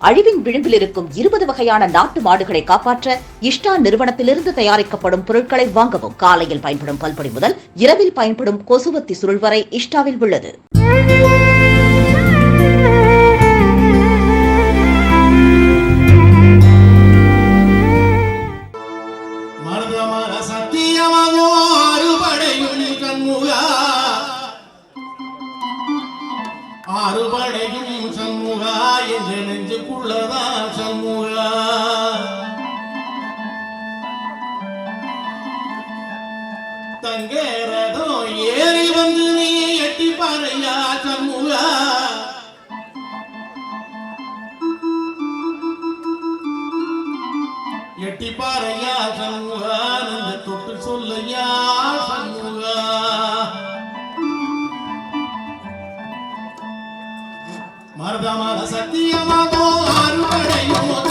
அழிவின் விளிம்பில் இருக்கும் இருபது வகையான நாட்டு மாடுகளை காப்பாற்ற இஷ்டா நிறுவனத்திலிருந்து தயாரிக்கப்படும் பொருட்களை வாங்கவும் காலையில் பயன்படும் பல்பொடி முதல் இரவில் பயன்படும் கொசுவத்தி சுருள் வரை இஷ்டாவில் உள்ளது. சத்தியமோ அறுபடையும் கண்முகா. அறுபடையும் சண்முகா என்று நெஞ்சுக்குள்ளதா சண்முகா. தங்கேறதோ ஏறி வந்து நீ எட்டி பாறையா சண்முகா. எட்டி பாறையா சண்முகா தொட்டு சொல்லையா சண்முகா. மார்கமாக சத்தியமாகோ அறுபடையும்